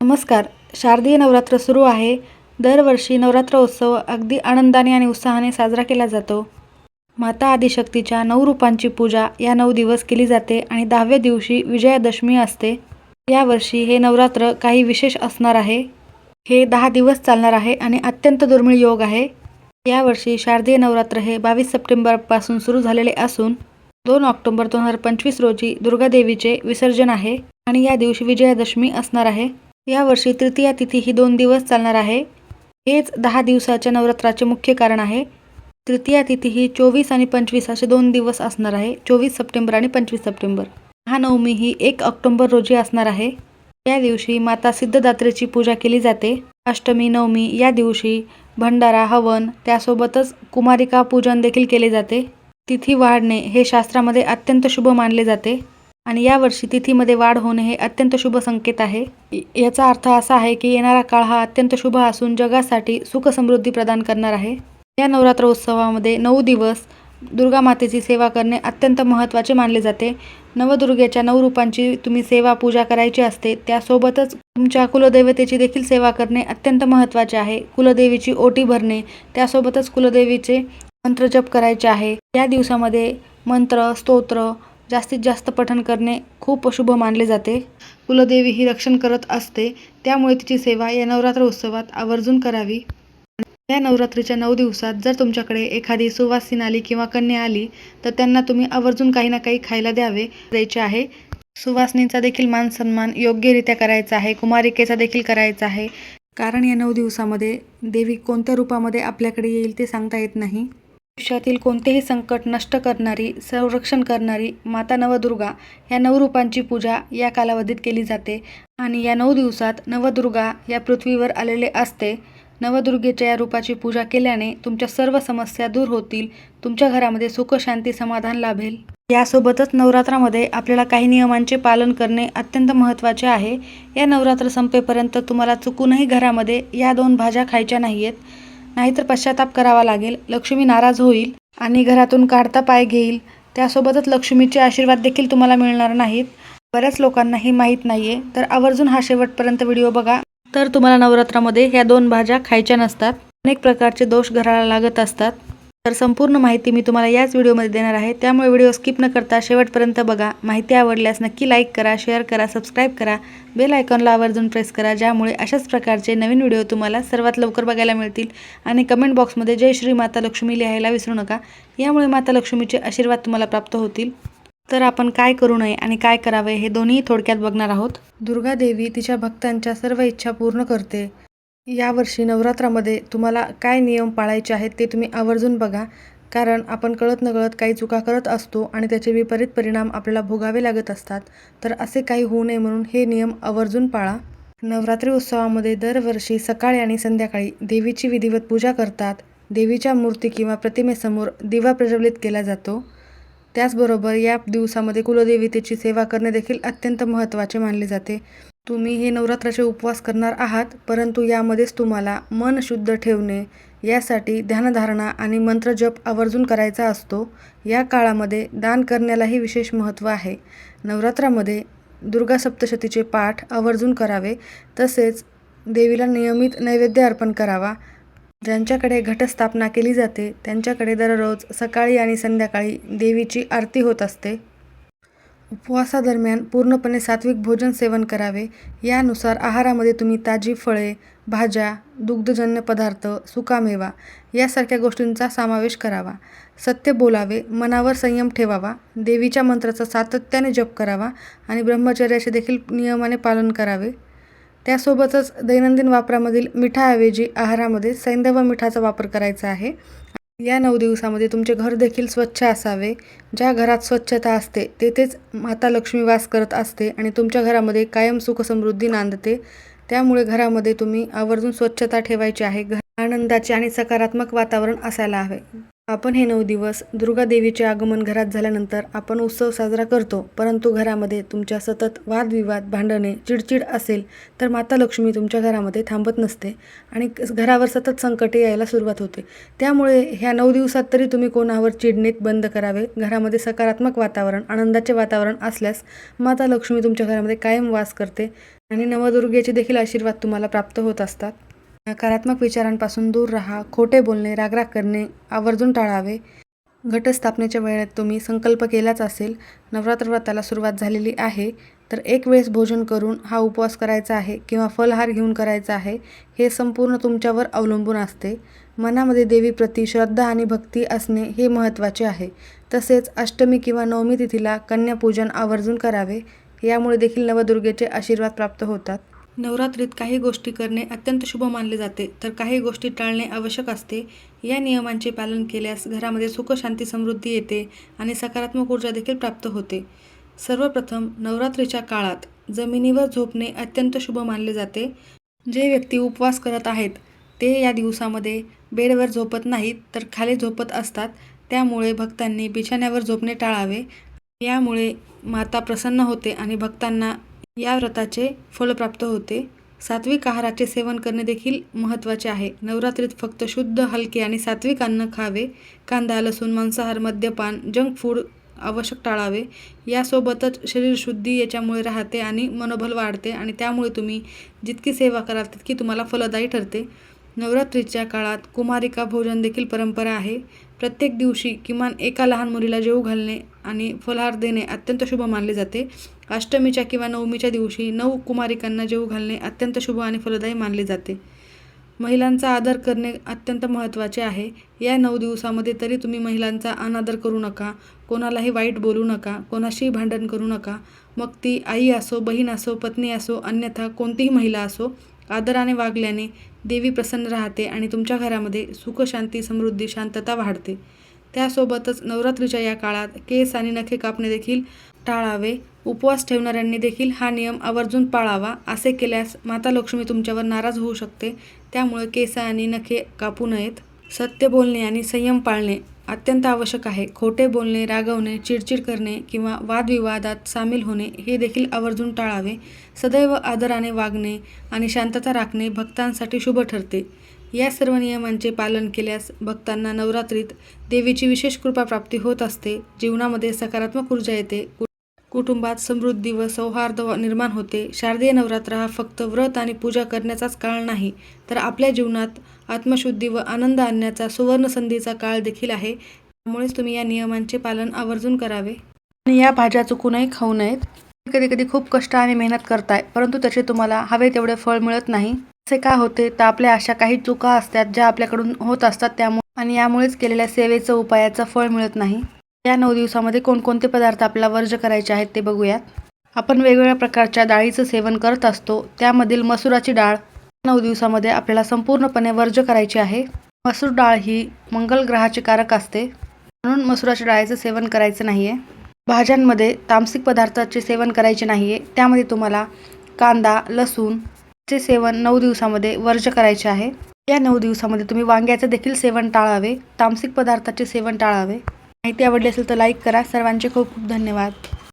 नमस्कार. शारदीय नवरात्र सुरू आहे. दरवर्षी नवरात्र उत्सव अगदी आनंदाने आणि उत्साहाने साजरा केला जातो. माता आदिशक्तीच्या नऊ रूपांची पूजा या नऊ दिवस केली जाते आणि दहाव्या दिवशी विजयादशमी असते. यावर्षी हे नवरात्र काही विशेष असणार आहे. हे दहा दिवस चालणार आहे आणि अत्यंत दुर्मिळ योग आहे. यावर्षी शारदीय नवरात्र हे बावीस सप्टेंबरपासून सुरू झालेले असून दोन ऑक्टोबर दोन हजार पंचवीस रोजी दुर्गादेवीचे विसर्जन आहे आणि या दिवशी विजयादशमी असणार आहे. यावर्षी तृतीया तिथी ही दोन दिवस चालणार आहे. हेच दहा दिवसाच्या नवरात्राचे मुख्य कारण आहे. तृतीया तिथी ही चोवीस आणि पंचवीस असे दोन दिवस असणार आहे. चोवीस सप्टेंबर आणि पंचवीस सप्टेंबर. महानवमी ही एक ऑक्टोबर रोजी असणार आहे. या दिवशी माता सिद्धदात्रेची पूजा केली जाते. अष्टमी नवमी या दिवशी भंडारा हवन त्यासोबतच कुमारिका पूजन देखील केले जाते. तिथी वाढणे हे शास्त्रामध्ये अत्यंत शुभ मानले जाते. आणि यावर्षी तिथीमध्ये वाढ होणे हे अत्यंत शुभ संकेत आहे. याचा अर्थ असा आहे की येणारा काळ हा अत्यंत शुभ असून जगासाठी सुख समृद्धी प्रदान करणार आहे. या नवरात्र उत्सवामध्ये नऊ दिवस दुर्गा मातेची सेवा करणे अत्यंत महत्त्वाचे मानले जाते. नवदुर्गेच्या नऊ रूपांची तुम्ही सेवा पूजा करायची असते त्यासोबतच तुमच्या कुलदेवतेची देखील सेवा करणे अत्यंत महत्त्वाचे आहे. कुलदेवीची ओटी भरणे त्यासोबतच कुलदेवीचे मंत्र जप करायचे आहे. या दिवसामध्ये मंत्र स्तोत्र जास्तीत जास्त पठण करणे खूप शुभ मानले जाते. कुलदेवी ही रक्षण करत असते त्यामुळे तिची सेवा या नवरात्र उत्सवात आवर्जून करावी. या नवरात्रीच्या नऊ दिवसात जर तुमच्याकडे एखादी सुवासीन आली किंवा कन्या आली तर त्यांना तुम्ही आवर्जून काही ना काही खायला द्यावे द्यायचे आहे. सुवासनीचा देखील मान सन्मान योग्यरित्या करायचा आहे कुमारिकेचा देखील करायचा आहे. कारण या नऊ दिवसामध्ये देवी कोणत्या रूपामध्ये आपल्याकडे येईल ते सांगता येत नाही. आयुष्यातील कोणतेही संकट नष्ट करणारी संरक्षण करणारी माता नवदुर्गा या नऊ रूपांची पूजा या कालावधीत केली जाते आणि या नऊ दिवसात नवदुर्गा या पृथ्वीवर आलेले असते. नवदुर्गेच्या या रूपाची पूजा केल्याने तुमच्या सर्व समस्या दूर होतील तुमच्या घरामध्ये सुख शांती समाधान लाभेल. यासोबतच नवरात्रामध्ये आपल्याला काही नियमांचे पालन करणे अत्यंत महत्त्वाचे आहे. या नवरात्र संपेपर्यंत तुम्हाला चुकूनही घरामध्ये या दोन भाज्या खायच्या नाही आहेत नाहीतर पश्चाताप करावा लागेल. लक्ष्मी नाराज होईल आणि घरातून काढता पाय घेईल. त्यासोबतच लक्ष्मीचे आशीर्वाद देखील तुम्हाला मिळणार नाहीत. बऱ्याच लोकांना हे माहीत नाही आहे तर आवर्जून हा शेवटपर्यंत व्हिडिओ बघा. तर तुम्हाला नवरात्रामध्ये ह्या दोन भाज्या खायच्या नसतात. अनेक प्रकारचे दोष घराला लागत असतात. तर संपूर्ण माहिती मी तुम्हाला याच व्हिडिओमध्ये देणार आहे. त्यामुळे व्हिडिओ स्किप न करता शेवटपर्यंत बघा. माहिती आवडल्यास नक्की लाईक करा शेअर करा सबस्क्राईब करा. बेल आयकॉनला आवर्जून प्रेस करा ज्यामुळे अशाच प्रकारचे नवीन व्हिडिओ तुम्हाला सर्वात लवकर बघायला मिळतील. आणि कमेंट बॉक्समध्ये जय श्री माता लक्ष्मी लिहायला विसरू नका. यामुळे माता लक्ष्मीचे आशीर्वाद तुम्हाला प्राप्त होतील. तर आपण काय करू नये आणि काय करावे हे दोन्ही थोडक्यात बघणार आहोत. दुर्गा देवी तिच्या भक्तांच्या सर्व इच्छा पूर्ण करते. यावर्षी नवरात्रामध्ये तुम्हाला काय नियम पाळायचे आहेत ते तुम्ही आवर्जून बघा. कारण आपण कळत नकळत काही चुका करत असतो आणि त्याचे विपरीत परिणाम आपल्याला भोगावे लागत असतात. तर असे काही होऊ नये म्हणून हे नियम आवर्जून पाळा. नवरात्री उत्सवामध्ये दरवर्षी सकाळी आणि संध्याकाळी देवीची विधिवत पूजा करतात. देवीच्या मूर्ती किंवा प्रतिमेसमोर दिवा प्रज्वलित केला जातो. त्याचबरोबर या दिवसामध्ये कुलदेवतेची सेवा करणे देखील अत्यंत महत्त्वाचे मानले जाते. तुम्ही हे नवरात्राचे उपवास करणार आहात परंतु यामध्येच तुम्हाला मन शुद्ध ठेवणे यासाठी ध्यानधारणा आणि मंत्रजप आवर्जून करायचा असतो. या काळामध्ये दान करण्यालाही विशेष महत्त्व आहे. नवरात्रामध्ये दुर्गा सप्तशतीचे पाठ आवर्जून करावे तसेच देवीला नियमित नैवेद्य अर्पण करावा. ज्यांच्याकडे घटस्थापना केली जाते त्यांच्याकडे दररोज सकाळी आणि संध्याकाळी देवीची आरती होत असते. उपवासादरम्यान पूर्णपणे सात्विक भोजन सेवन करावे. यानुसार आहारामध्ये तुम्ही ताजी फळे भाज्या दुग्धजन्य पदार्थ सुकामेवा यासारख्या गोष्टींचा समावेश करावा. सत्य बोलावे मनावर संयम ठेवावा देवीच्या मंत्राचा सातत्याने जप करावा आणि ब्रह्मचर्याचे देखील नियमाने पालन करावे. त्यासोबतच दैनंदिन वापरामधील मिठाऐवजी आहारामध्ये सैंधव मिठाचा वापर करायचा आहे. या नऊ दिवसामध्ये तुमचे घर देखील स्वच्छ असावे. ज्या घरात स्वच्छता असते तेथेच माता लक्ष्मी वास करत असते आणि तुमच्या घरामध्ये कायम सुख समृद्धी नांदते. त्यामुळे घरामध्ये तुम्ही आवर्जून स्वच्छता ठेवायची आहे. घर आनंदाचे आणि सकारात्मक वातावरण असायला हवे. आपण हे नऊ दिवस दुर्गादेवीचे आगमन घरात झाल्यानंतर आपण उत्सव साजरा करतो परंतु घरामध्ये तुमच्या सतत वादविवाद भांडणे चिडचिड असेल तर माता लक्ष्मी तुमच्या घरामध्ये थांबत नसते आणि घरावर सतत संकटे यायला सुरुवात होते. त्यामुळे ह्या नऊ दिवसात तरी तुम्ही कोणावर चिडणेत बंद करावे? घरामध्ये सकारात्मक वातावरण आनंदाचे वातावरण असल्यास माता लक्ष्मी तुमच्या घरामध्ये कायम वास करते आणि नवदुर्गेचे देखील आशीर्वाद तुम्हाला प्राप्त होत असतात. नकारात्मक विचारांपासून दूर राहा खोटे बोलणे रागराग करणे आवर्जून टाळावे. घटस्थापनेच्या वेळेत तुम्ही संकल्प केलाच असेल नवरात्र व्रताला सुरुवात झालेली आहे तर एक वेळेस भोजन करून हा उपवास करायचा आहे किंवा फलहार घेऊन करायचा आहे हे संपूर्ण तुमच्यावर अवलंबून असते. मनामध्ये देवीप्रती श्रद्धा आणि भक्ती असणे हे महत्त्वाचे आहे. तसेच अष्टमी किंवा नवमी तिथीला कन्यापूजन आवर्जून करावे यामुळे देखील नवदुर्गेचे आशीर्वाद प्राप्त होतात. नवरात्रीत काही गोष्टी करणे अत्यंत शुभ मानले जाते. तर काही गोष्टी टाळणे आवश्यक असते. या नियमांचे पालन केल्यास घरामध्ये सुख शांती समृद्धी येते आणि सकारात्मक ऊर्जा देखील प्राप्त होते. सर्वप्रथम नवरात्रीच्या काळात जमिनीवर झोपणे अत्यंत शुभ मानले जाते. जे व्यक्ती उपवास करत आहेत ते या दिवसामध्ये बेडवर झोपत नाहीत तर खाली झोपत असतात. त्यामुळे भक्तांनी बिछाण्यावर झोपणे टाळावे. यामुळे माता प्रसन्न होते आणि भक्तांना या व्रताचे फल प्राप्त होते. सात्विक आहाराचे सेवन करणे देखील महत्त्वाचे आहे. नवरात्रीत फक्त शुद्ध हलके आणि सात्विक अन्न खावे कांदा लसूण मांसाहार मद्यपान जंक फूड आवश्यक टाळावे. यासोबतच शरीरशुद्धी याच्यामुळे राहते आणि मनोबल वाढते आणि त्यामुळे तुम्ही जितकी सेवा कराल तितकी तुम्हाला फलदायी ठरते. नवरात्रीच्या काळात कुमारिका भोजन देखील परंपरा आहे. प्रत्येक दिवशी किमान एका लहान मुलीला जेवू घालणे आणि फलहार देणे अत्यंत शुभ मानले जाते. अष्टमीच्या किंवा नवमीच्या दिवशी नऊ कुमारिकांना जेवू घालणे अत्यंत शुभ आणि फलदायी मानले जाते. महिलांचा आदर करणे अत्यंत महत्त्वाचे आहे. या नऊ दिवसामध्ये तरी तुम्ही महिलांचा अनादर करू नका कोणालाही वाईट बोलू नका कोणाशीही भांडण करू नका. मग ती आई असो बहीण असो पत्नी असो अन्यथा कोणतीही महिला असो आदराने वागल्याने देवी प्रसन्न राहते आणि तुमच्या घरामध्ये सुखशांती समृद्धी शांतता वाढते. त्यासोबतच नवरात्रीच्या या काळात केस आणि नखे कापणे देखील टाळावे. उपवास ठेवणाऱ्यांनी देखील हा नियम आवर्जून पाळावा असे केल्यास माता लक्ष्मी तुमच्यावर नाराज होऊ शकते. त्यामुळे केस आणि नखे कापू नयेत. सत्य बोलणे आणि संयम पाळणे अत्यंत आवश्यक आहे. खोटे बोलणे रागवणे चिडचिड करणे किंवा वादविवादात सामील होणे हे देखील आवर्जून टाळावे. सदैव आदराने वागणे आणि शांतता राखणे भक्तांसाठी शुभ ठरते. या सर्व नियमांचे पालन केल्यास भक्तांना नवरात्रीत देवीची विशेष कृपा प्राप्ती होत असते. जीवनामध्ये सकारात्मक ऊर्जा येते. कुटुंबात समृद्धी व सौहार्द व- निर्माण होते. शारदीय नवरात्र हा फक्त व्रत आणि पूजा करण्याचाच काळ नाही तर आपल्या जीवनात आत्मशुद्धी व आनंद आणण्याचा सुवर्ण संधीचा काळ देखील आहे. त्यामुळेच तुम्ही या नियमांचे पालन आवर्जून करावे. आणि या भाज्या चुकूनही खाऊ नयेत. कधी कधी खूप कष्ट आणि मेहनत करताय परंतु त्याचे तुम्हाला हवे तेवढे फळ मिळत नाही. असे का होते? तर आपल्या अशा काही चुका असतात ज्या आपल्याकडून होत असतात त्यामुळे आणि यामुळेच केलेल्या सेवेचं उपायाचं फळ मिळत नाही. या नऊ दिवसामध्ये कोणकोणते पदार्थ आपल्याला वर्ज करायचे आहेत ते बघूयात. आपण वेगवेगळ्या प्रकारच्या डाळीचं सेवन करत असतो. त्यामधील मसुराची डाळ नऊ दिवसामध्ये आपल्याला संपूर्णपणे वर्ज करायची आहे. मसूर डाळ ही मंगल ग्रहाचे कारक असते. म्हणून मसुराच्या डाळीचं सेवन करायचं नाही आहे भाज्यांमध्ये तामसिक पदार्थाचे सेवन करायचे नाही आहे त्यामध्ये तुम्हाला कांदा लसूण चे सेवन नऊ दिवसामध्ये वर्ज करायचे आहे. या नऊ दिवसामध्ये तुम्ही वांग्याचं देखील सेवन टाळावे. तामसिक पदार्थाचे सेवन टाळावे. माहिती आवडली असेल तर लाईक करा. सर्वांचे खूप खूप धन्यवाद.